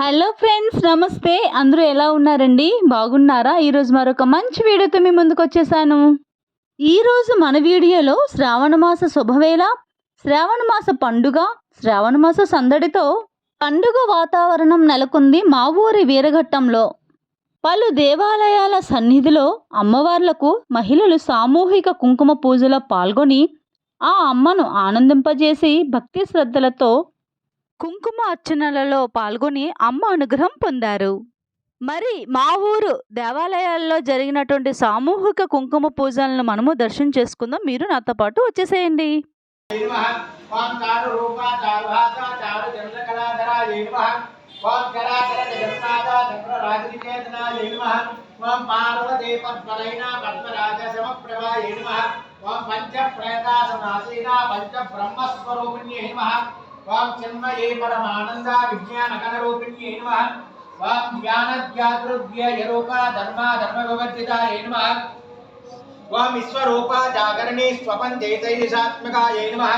Hello friends నమస్తే. అందరూ ఎలా ఉన్నారండి? బాగున్నారా? ఈరోజు మరొక మంచి వీడియోతో మీ ముందుకు వచ్చేసాను. ఈరోజు మన వీడియోలో శ్రావణమాస శుభవేళ శ్రావణమాస పండుగ శ్రావణమాస సందడితో పండుగ వాతావరణం నెలకొంది మా ఊరి వీరఘట్టంలో. పలు దేవాలయాల సన్నిధిలో అమ్మవార్లకు మహిళలు సామూహిక కుంకుమ పూజలో పాల్గొని ఆ అమ్మను ఆనందింపజేసి భక్తి శ్రద్ధలతో కుంకుమ అర్చనలలో పాల్గొని అమ్మ అనుగ్రహం పొందారు. మరి మా ఊరు దేవాలయాల్లో జరిగినటువంటి సామూహిక కుంకుమ పూజలను మనము దర్శనం చేసుకుందాం. మీరు నాతో పాటు వచ్చేసేయండి. పంచ ప్రేతాసనాసీనా పంచ బ్రహ్మస్వరూపిణ్యై నమః वाम चिन्मये परम आनंदा विज्ञान गणरूपिण्ये नमः वाम ज्ञान ज्ञातृव्य यरोपा धर्मा धर्म विवर्जिता नमः वाम ईश्वरोपा जागरणी स्वपन देतैषात्मकाय नमः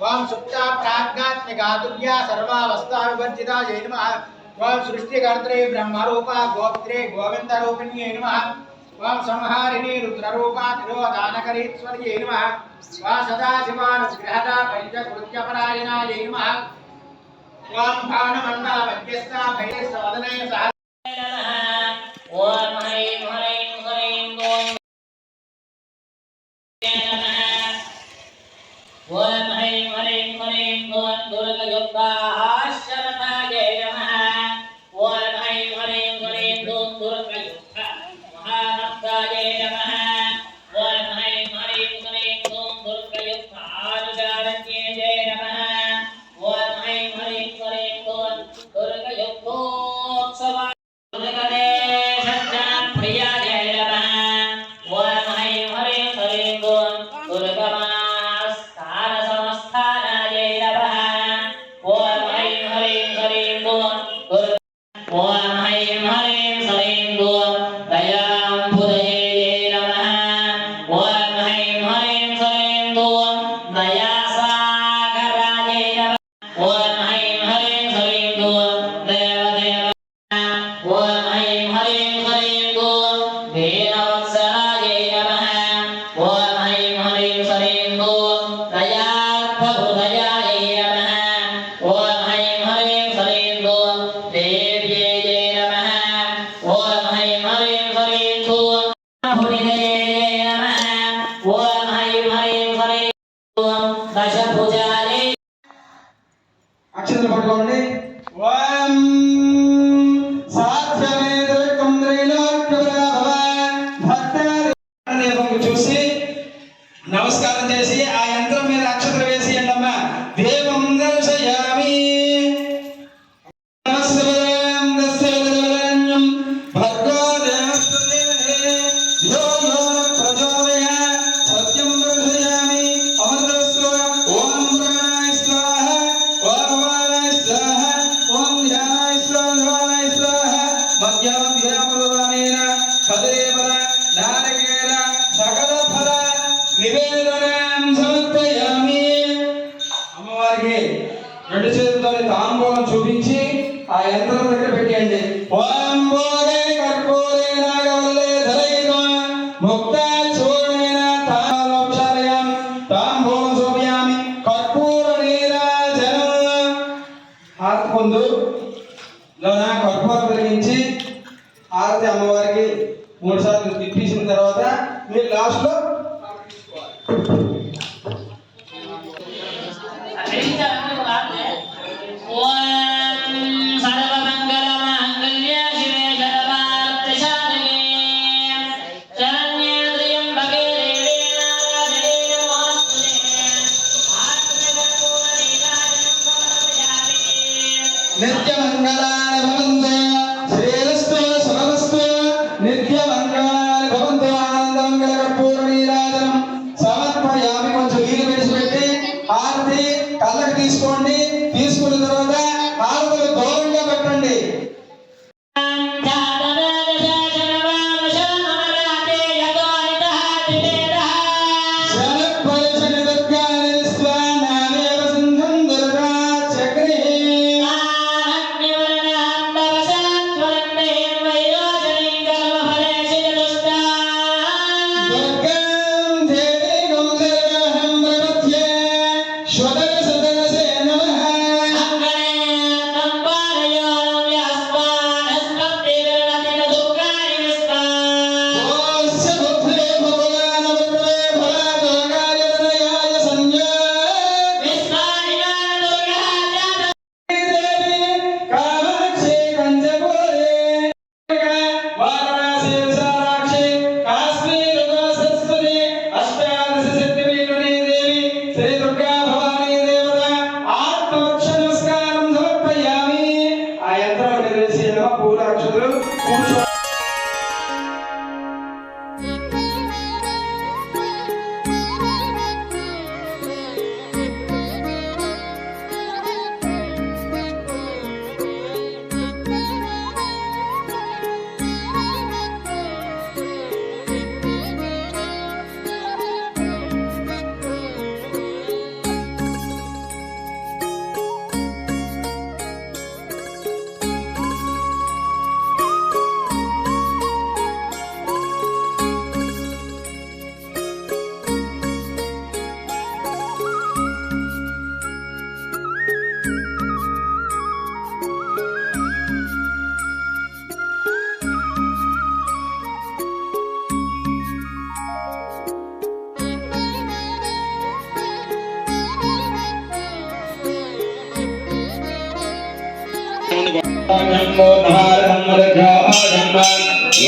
वाम सुप्ता प्राज्ञात्मिका तुल्या सर्वावस्था विवर्जिता नमः वाम सृष्टि कर्त्रे सृष्टिकर्त्रे ब्रह्मरूपा गोत्रे गोविन्दरूपिण्ये नमः వాం సంహారిణి రుద్రరూపా తిరోదానకరీశ్వర్యే నమ వా సదాశివానుగ్రహత పంచకృత్యపరాయణాయే నమ వాం భానుమండా మధ్యస్థా భైరస్థ వదనే సహ ఓం హ్రైం హ్రైం హ్రైం ఓం ఓం హ్రైం హ్రైం హ్రైం ఓం దురదయోగ్గా చూసి నమస్కారం చేసి ఆ యంత్రం మీద అక్షతలు వేసి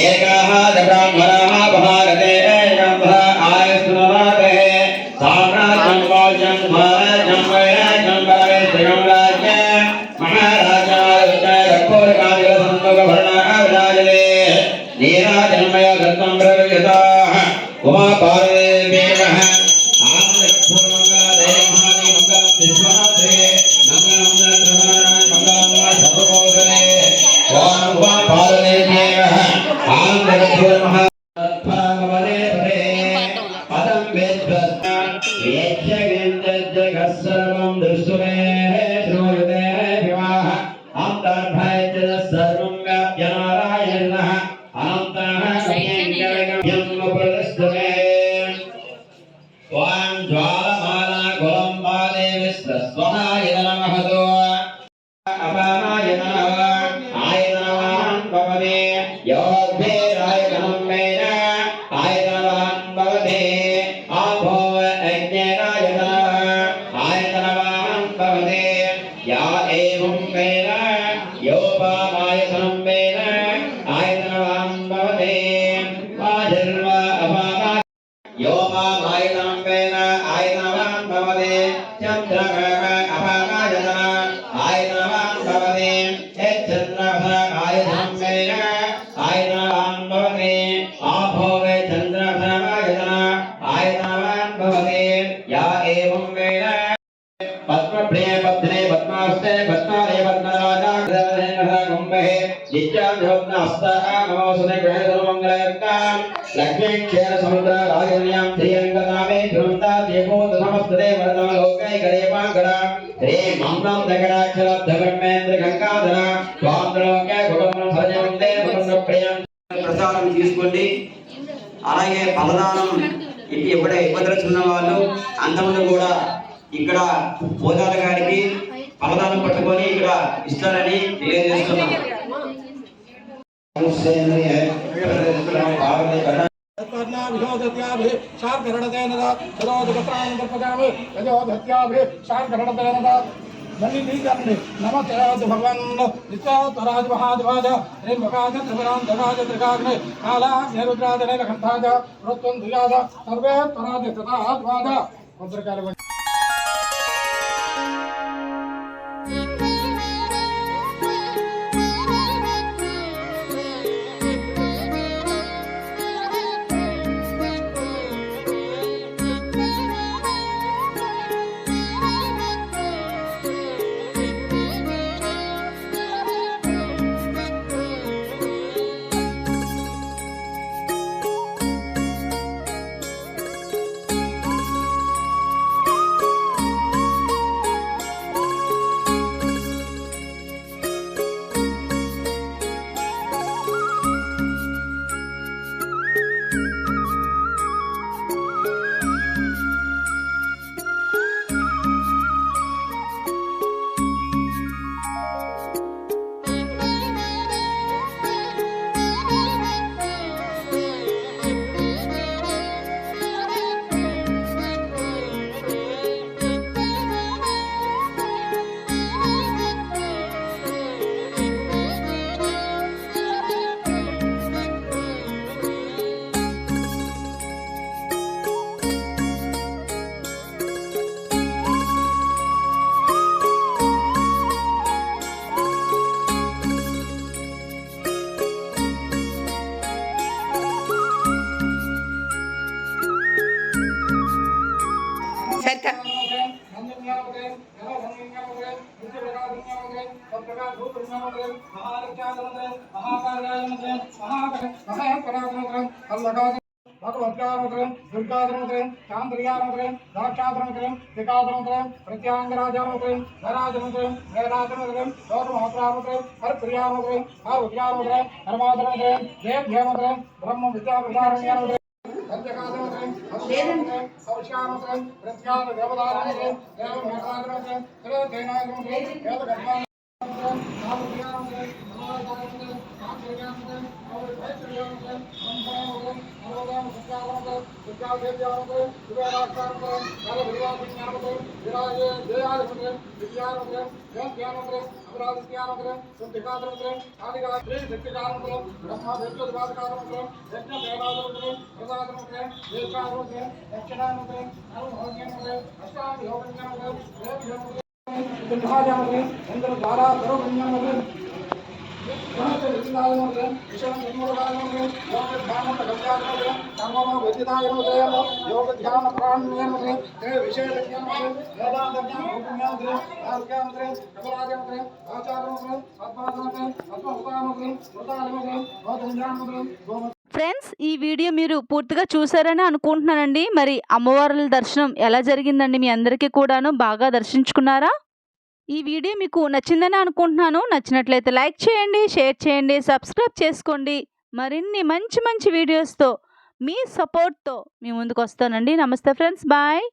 ఏకాహార బ్రాహ్మణ या एवं मेन योपामाय హస్తమోసనే లక్ష్మీ క్షేర సముద్ర రాజన్యాం శ్రీరంగనామే ధ్రువంతా దేవోత సమస్తదే వరదమ లోకై గరేపాంగడ రే మంగళం దగడాక్షర ధర్మేంద్ర గంగాధర స్వాంద్రలోక గుణం సజమందే భగవంత ప్రియం ప్రసాదం తీసుకోండి. అలాగే ఫలదానం ఎప్పుడ ఇబ్బందులు ఉన్న వాళ్ళు అంతమంది కూడా ఇక్కడ పోదాల గారికి ఫలదానం పట్టుకొని ఇక్కడ ఇస్తారని తెలియజేస్తున్నాం. ध्याभे शार्करणतेन सरोदपत्राणपगामि रजोधत्याभे शार्करणतेन नलिनीकरणे नम चराज भगवन् नित्यातराज महाद्वाज रेमकाज त्रिपुरां धगाज त्रिकाग्ने काला नैरुद्राज नैलकण्ठाज वृत्त्वं द्विजाज सर्वे त्वराज तथा द्वाज मुद्रकालवण् భగవద్గానోదరం దుర్గాదనోదరం చాంద్రియానోదరం దాక్షాదనోదరం దికాదనోదరం ప్రత్యాంగరాజానోదరం ధరాజనోదరం వేదాజనోదరం గౌరవమహోత్రానోదరం హరిప్రియానోదరం హరుద్యానోదరం హనుమాదనోదరం దేవ్యానోదరం బ్రహ్మ విద్యాప్రసారణ్యానోదరం పంచకాదనోదరం అభిషేకానోదరం అవశ్యానోదరం ప్రత్యాన దేవదానోదరం దేవమేఘాదనోదరం త్రిదేనాయనోదరం వేదగర్భానోదరం నామప్రియానోదరం నమోదానోదరం నామప్రియానోదరం दक्षिणा బ్రహ్మానోదరం నవోదాన సత్యానోదరం విద్యాదేవ్యానోదరం వివేకాక్షానోదరం నవవిద్య విద్యాజ్ఞానముద్రం విరాజే జయాదిముద్రం విద్యాముద్రం జ్ఞానముద్రం అమరావత్యాముద్రం శుద్ధికారముద్రం ఆదిగాత్రి శక్తికారముద్రం బ్రహ్మ విష్ణుద్వాదకారముద్రం యజ్ఞ దేవాదముద్రం ప్రసాదముద్రం దేశాముద్రం దక్షిణాముద్రం అనుభోగ్యముద్రం అష్టాంగ యోగజ్ఞానముద్రం వేద్యముద్రం సింహాజాముద్రం ఇంద్ర ద్వారా సర్వజ్ఞానముద్రం యోగ ధ్యాన ప్రాణాయామ విశేష జ్ఞానం వేదాంత జ్ఞానం జ్ఞానం ఆరోగ్యామంత్రం కమలాజమంత్రం ఆచారమంత్రం పద్మాసమంత్రం పద్మహృతామంత్రం మృతాలమంత్రం గోధన్యామంత్రం గోమ ఫ్రెండ్స్ ఈ వీడియో మీరు పూర్తిగా చూసారని అనుకుంటున్నానండి. మరి అమ్మవార్ల దర్శనం ఎలా జరిగిందండి? మీ అందరికీ కూడాను బాగా దర్శించుకున్నారా? ఈ వీడియో మీకు నచ్చిందని అనుకుంటున్నాను. నచ్చినట్లయితే లైక్ చేయండి షేర్ చేయండి సబ్స్క్రైబ్ చేసుకోండి. మరిన్ని మంచి మంచి వీడియోస్తో మీ సపోర్ట్తో మీ ముందుకు వస్తానండి నమస్తే ఫ్రెండ్స్ బాయ్.